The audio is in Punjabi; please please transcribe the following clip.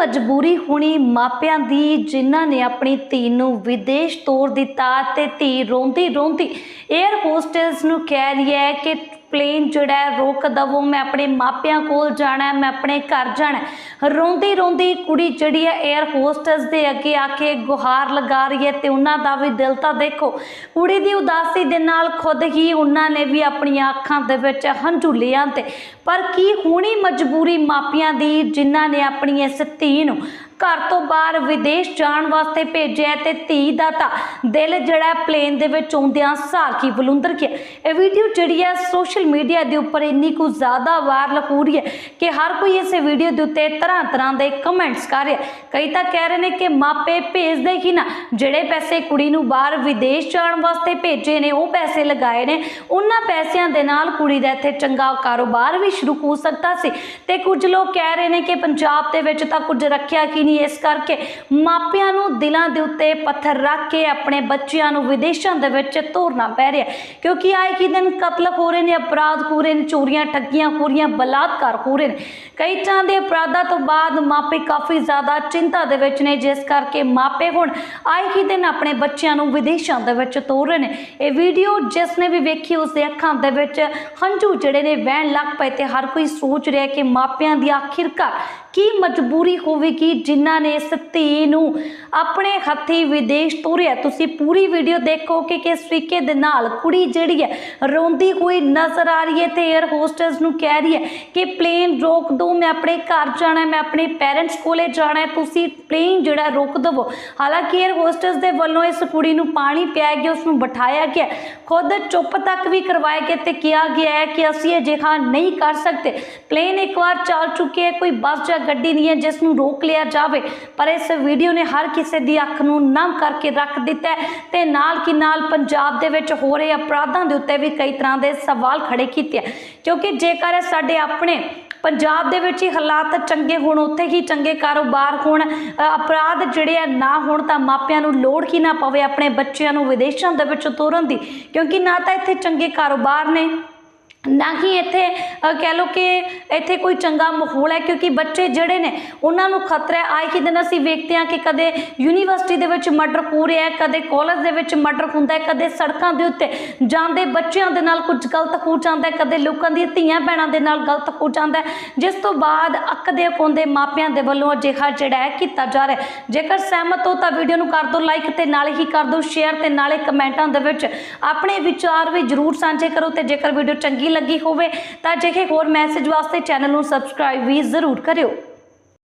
ਮਜਬੂਰੀ ਹੋਣੀ ਮਾਪਿਆਂ ਦੀ, ਜਿਨ੍ਹਾਂ ਨੇ ਆਪਣੀ ਧੀ ਨੂੰ ਵਿਦੇਸ਼ ਤੋਰ ਦਿੱਤਾ ਤੇ ਧੀ ਰੋਂਦੀ ਰੋਂਦੀ 에ਅਰ ਹੋਸਟੈਸ ਨੂੰ ਕਹਿ ਰਹੀ ਹੈ ਕਿ ਪਲੇਨ ਜਿਹੜਾ ਹੈ, ਰੋਕ ਦਵੋ, ਮੈਂ ਆਪਣੇ ਮਾਪਿਆਂ ਕੋਲ ਜਾਣਾ ਮੈਂ ਆਪਣੇ ਘਰ ਜਾਣਾ ਰੋਂਦੀ ਰੋਂਦੀ ਕੁੜੀ ਜਿਹੜੀ ਹੈ 에ਅਰ ਹੋਸਟੈਸ ਦੇ ਅੱਗੇ ਆ ਕੇ ਗੁਹਾਰ ਲਗਾ ਰਹੀ ਹੈ ਤੇ ਉਹਨਾਂ ਦਾ ਵੀ ਦਿਲ ਤਾਂ ਦੇਖੋ, ਕੁੜੀ ਦੀ ਉਦਾਸੀ ਦੇ ਨਾਲ ਖੁਦ ਹੀ ਉਹਨਾਂ ਨੇ ਵੀ ਆਪਣੀਆਂ ਅੱਖਾਂ ਦੇ ਵਿੱਚ ਹੰਝੂ ਲਿਆਂਦੇ। ਪਰ ਕੀ ਹੋਣੀ ਮਜਬੂਰੀ ਮਾਪਿਆਂ ਦੀ, ਜਿਨ੍ਹਾਂ ਨੇ ਆਪਣੀ ਇਸ ਧੀ ਨੂੰ ਘਰ ਤੋਂ ਬਾਹਰ ਵਿਦੇਸ਼ ਜਾਣ ਵਾਸਤੇ ਭੇਜਿਆ ਤੇ ਧੀ ਦਾ ਤਾਂ ਦਿਲ ਜਿਹੜਾ ਪਲੇਨ ਦੇ ਵਿੱਚ ਆਉਂਦਿਆਂ ਸਾਰ ਕੀ ਬਲੁੰਦਰ ਗਿਆ। ਇਹ ਵੀਡੀਓ ਜਿਹੜੀ ਹੈ ਸੋਸ਼ਲ ਮੀਡੀਆ ਦੇ ਉੱਪਰ ਇੰਨੀ ਕੁ ਜ਼ਿਆਦਾ ਵਾਇਰਲ ਹੋ ਰਹੀ ਹੈ ਕਿ ਹਰ ਕੋਈ ਇਸ ਵੀਡੀਓ ਦੇ ਉੱਤੇ ਤਰ੍ਹਾਂ ਤਰ੍ਹਾਂ ਦੇ ਕਮੈਂਟਸ ਕਰ ਰਿਹਾ ਕਈ ਤਾਂ ਕਹਿ ਰਹੇ ਨੇ ਕਿ ਮਾਪੇ ਭੇਜਦੇ ਹੀ ਨਾ, ਜਿਹੜੇ ਪੈਸੇ ਕੁੜੀ ਨੂੰ ਬਾਹਰ ਵਿਦੇਸ਼ ਜਾਣ ਵਾਸਤੇ ਭੇਜੇ ਨੇ, ਉਹ ਪੈਸੇ ਲਗਾਏ ਨੇ। ਉਹਨਾਂ ਪੈਸਿਆਂ ਦੇ ਨਾਲ ਕੁੜੀ ਦਾ ਇੱਥੇ ਚੰਗਾ ਕਾਰੋਬਾਰ ਵੀ ਸ਼ੁਰੂ ਹੋ ਸਕਦਾ ਸੀ। ਤੇ ਕੁਝ ਲੋਕ ਕਹਿ ਰਹੇ ਨੇ ਕਿ ਪੰਜਾਬ ਦੇ ਵਿੱਚ ਤਾਂ ਕੁਝ ਰੱਖਿਆ ਕੀ ਨਹੀਂ। ਇਸ ਕਰਕੇ ਮਾਪਿਆਂ ਨੂੰ ਦਿਲਾਂ ਦੇ ਉੱਤੇ ਪੱਥਰ ਰੱਖ ਕੇ ਆਪਣੇ ਬੱਚਿਆਂ ਨੂੰ ਵਿਦੇਸ਼ਾਂ ਦੇ ਵਿੱਚ ਤੋਰਨਾ ਪੈ ਰਿਹਾ ਕਿਉਂਕਿ ਆਏ ਕੀ ਦਿਨ ਕਤਲ ਹੋ ਰਹੇ ਨੇ, ਅਪਰਾਧ ਹੋ ਰਹੇ ਨੇ, ਚੋਰੀਆਂ, ਠੱਗੀਆਂ ਹੋ ਰਹੀਆਂ, ਬਲਾਤਕਾਰ ਹੋ ਰਹੇ ਨੇ। ਕਈ ਤਰ੍ਹਾਂ ਦੇ ਅਪਰਾਧਾਂ ਤੋਂ ਬਾਅਦ ਮਾਪੇ ਕਾਫੀ ਜ਼ਿਆਦਾ ਚਿੰਤਾ ਦੇ ਵਿੱਚ ਨੇ, ਜਿਸ ਕਰਕੇ ਮਾਪੇ ਹੁਣ ਆਏ ਹੀ ਦਿਨ ਆਪਣੇ ਬੱਚਿਆਂ ਨੂੰ ਵਿਦੇਸ਼ਾਂ ਦੇ ਵਿੱਚ ਤੋਰ ਰਹੇ ਨੇ। ਇਹ ਵੀਡੀਓ ਜਿਸ ਨੇ ਵੀ ਵੇਖੀ, ਉਸ ਦੇ ਅੱਖਾਂ ਦੇ ਵਿੱਚ ਹੰਝੂ ਜਿਹੜੇ ਨੇ, ਵਹਿਣ ਲੱਗ ਪਏ ਤੇ ਹਰ ਕੋਈ ਸੋਚ ਰਿਹਾ ਕਿ ਮਾਪਿਆਂ ਦੀ ਆਖਿਰਕਾਰ ਕੀ ਮਜਬੂਰੀ ਹੋਵੇਗੀ ਜਿਨ੍ਹਾਂ ਨੇ ਇਸ ਧੀ ਨੂੰ ਆਪਣੇ ਹੱਥੀ ਵਿਦੇਸ਼ ਤੋਰਿਆ? ਤੁਸੀਂ ਪੂਰੀ ਵੀਡੀਓ ਦੇਖੋ ਕਿ ਕਿਸ ਤਰੀਕੇ ਦੇ ਨਾਲ ਕੁੜੀ ਜਿਹੜੀ ਹੈ ਰੋਂਦੀ ਹੋਈ ਨਜ਼ਰ ਆ ਰਹੀ ਹੈ ਤੇ 에ਅਰ ਹੋਸਟਸ ਨੂੰ ਕਹਿ ਰਹੀ ਹੈ ਕਿ ਪਲੇਨ ਰੋਕ ਦਿਓ ਮੈਂ ਆਪਣੇ ਘਰ ਜਾਣਾ, ਮੈਂ ਆਪਣੇ ਪੈਰੈਂਟਸ ਕੋਲੇ ਜਾਣਾ ਤੁਸੀਂ ਪਲੇਨ ਜਿਹੜਾ ਰੋਕ ਦਿਵੋ। ਹਾਲਾਂਕਿ 에ਅਰ ਹੋਸਟਸ ਦੇ ਵੱਲੋਂ ਇਸ ਕੁੜੀ ਨੂੰ ਪਾਣੀ ਪਿਆਇਆ ਗਿਆ ਉਸ ਨੂੰ ਬਿਠਾਇਆ ਗਿਆ। ਖੁਦ ਚੁੱਪ ਤੱਕ ਵੀ ਕਰਵਾਇਆ ਗਿਆ ਤੇ ਕਿਹਾ ਗਿਆ ਹੈ ਕਿ ਅਸੀਂ ਅਜਿਹਾ ਨਹੀਂ ਕਰ ਸਕਦੇ। ਪਲੇਨ ਇੱਕ ਵਾਰ ਚੱਲ ਚੁੱਕੀ ਹੈ, ਕੋਈ ਬੱਸ ਜਾਂ ਗੱਡੀ ਨਹੀਂ ਹੈ ਜਿਸ ਨੂੰ ਰੋਕ ਲਿਆ ਜਾਵੇ, ਪਰ ਇਸ ਵੀਡੀਓ ਨੇ ਹਰ ਕਿਸੇ ਦੀ ਅੱਖ ਨੂੰ ਨਮ ਕਰਕੇ ਰੱਖ ਦਿੱਤਾ ਤੇ ਨਾਲ ਕੀ ਨਾਲ ਪੰਜਾਬ ਦੇ ਵਿੱਚ ਹੋ ਰਹੇ ਅਪਰਾਧਾਂ ਦੇ ਉੱਤੇ ਵੀ ਕਈ ਤਰ੍ਹਾਂ ਦੇ ਸਵਾਲ ਖੜੇ ਕੀਤੇ ਕਿਉਂਕਿ ਜੇਕਰ ਸਾਡੇ ਆਪਣੇ ਪੰਜਾਬ ਦੇ ਵਿੱਚ ਹੀ ਹਾਲਾਤ ਚੰਗੇ ਹੋਣ, ਉੱਥੇ ਹੀ ਚੰਗੇ ਕਾਰੋਬਾਰ ਹੋਣ ਅਪਰਾਧ ਜਿਹੜੇ ਆ ਨਾ ਹੋਣ ਤਾਂ ਮਾਪਿਆਂ ਨੂੰ ਲੋੜ ਕੀ ਨਾ ਪਵੇ ਆਪਣੇ ਬੱਚਿਆਂ ਨੂੰ ਵਿਦੇਸ਼ਾਂ ਦੇ ਵਿੱਚ ਤੋਰਨ ਦੀ। ਕਿਉਂਕਿ ਨਾ ਤਾਂ ਇੱਥੇ ਚੰਗੇ ਕਾਰੋਬਾਰ ਨੇ ਨਾ ਹੀ ਇੱਥੇ ਕਹਿ ਲਓ ਕਿ ਇੱਥੇ ਕੋਈ ਚੰਗਾ ਮਾਹੌਲ ਹੈ, ਕਿਉਂਕਿ ਬੱਚੇ ਜਿਹੜੇ ਨੇ, ਉਹਨਾਂ ਨੂੰ ਖਤਰਾ ਹੈ। ਆਏ ਕਿ ਦਿਨ ਅਸੀਂ ਵੇਖਦੇ ਹਾਂ ਕਿ ਕਦੇ ਯੂਨੀਵਰਸਿਟੀ ਦੇ ਵਿੱਚ ਮਰਡਰ ਹੋ ਰਿਹਾ ਹੈ, ਕਦੇ ਕਾਲਜ ਦੇ ਵਿੱਚ ਮਰਡਰ ਹੁੰਦਾ ਹੈ, ਕਦੇ ਸੜਕਾਂ ਦੇ ਉੱਤੇ ਜਾਂਦੇ ਬੱਚਿਆਂ ਦੇ ਨਾਲ ਕੁਝ ਗਲਤ ਹੋ ਜਾਂਦਾ ਹੈ, ਕਦੇ ਲੋਕਾਂ ਦੀਆਂ ਧੀਆਂ ਭੈਣਾਂ ਦੇ ਨਾਲ ਗਲਤ ਹੋ ਜਾਂਦਾ ਹੈ। ਜਿਸ ਤੋਂ ਬਾਅਦ ਅੱਕਦੇ ਕੋਂਦੇ ਮਾਪਿਆਂ ਦੇ ਵੱਲੋਂ ਅਜਿਹਾ ਜਿਹੜਾ ਹੈ ਕੀਤਾ ਜਾ ਰਿਹਾ ਜੇਕਰ ਸਹਿਮਤ ਹੋ ਤਾਂ ਵੀਡੀਓ ਨੂੰ ਕਰ ਦਿਓ ਲਾਈਕ ਤੇ ਨਾਲੇ ਹੀ ਕਰ ਦਿਓ ਸ਼ੇਅਰ ਤੇ ਨਾਲੇ ਕਮੈਂਟਾਂ ਦੇ ਵਿੱਚ ਆਪਣੇ ਵਿਚਾਰ ਵੀ ਜਰੂਰ ਸਾਂਝੇ ਕਰੋ ਤੇ ਜੇਕਰ ਵੀਡੀਓ ਚੰਗੀ ਚੰਗੀ ਲੱਗੀ ਹੋਵੇ ਤਾਂ ਅਜਿਹੇ ਹੋਰ ਮੈਸੇਜ ਵਾਸਤੇ ਚੈਨਲ ਨੂੰ ਸਬਸਕ੍ਰਾਈਬ ਵੀ ਜ਼ਰੂਰ ਕਰਿਓ।